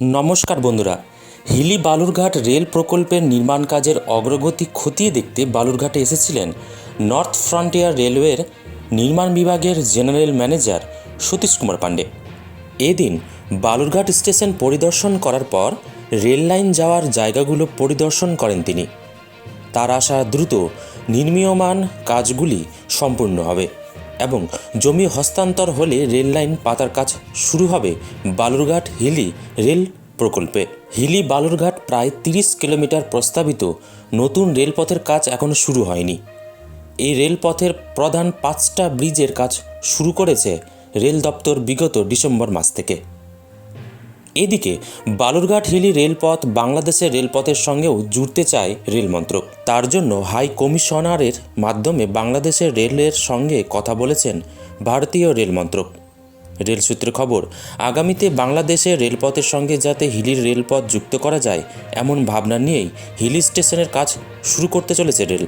নমস্কার বন্ধুরা। হিলি বালুরঘাট রেল প্রকল্পের নির্মাণ কাজের অগ্রগতি খতিয়ে দেখতে বালুরঘাটে এসেছিলেন নর্থ ফ্রন্টিয়ার রেলওয়ের নির্মাণ বিভাগের জেনারেল ম্যানেজার সতীশ কুমার পাণ্ডে। এদিন বালুরঘাট স্টেশন পরিদর্শন করার পর রেল লাইন যাওয়ার জায়গাগুলো পরিদর্শন করেন তিনি। তার আশা দ্রুত নির্মীয়মান কাজগুলি সম্পূর্ণ হবে। এবং জমি হস্তান্তর হলে রেল লাইন পাতার কাজ শুরু হবে বালুরঘাট হিলি রেল প্রকল্পে। হিলি বালুরঘাট প্রায় তিরিশ কিলোমিটার প্রস্তাবিত। নতুন রেলপথের কাজ এখনও শুরু হয়নি। এই রেলপথের প্রধান পাঁচটা ব্রিজের কাজ শুরু করেছে রেল দপ্তর বিগত ডিসেম্বর মাস থেকে। এদিকে বালুরঘাট হিলি রেলপথ বাংলাদেশের রেলপথের সঙ্গেও জুড়তে চায় রেল মন্ত্রক তার জন্য হাই কমিশনারের মাধ্যমে বাংলাদেশের রেলের সঙ্গে কথা বলেছেন ভারতীয় রেল মন্ত্রক রেল সূত্রে খবর, আগামীতে বাংলাদেশের রেলপথের সঙ্গে যাতে হিলির রেলপথ যুক্ত করা যায়, এমন ভাবনা নিয়েই হিলি স্টেশনের কাজ শুরু করতে চলেছে রেল।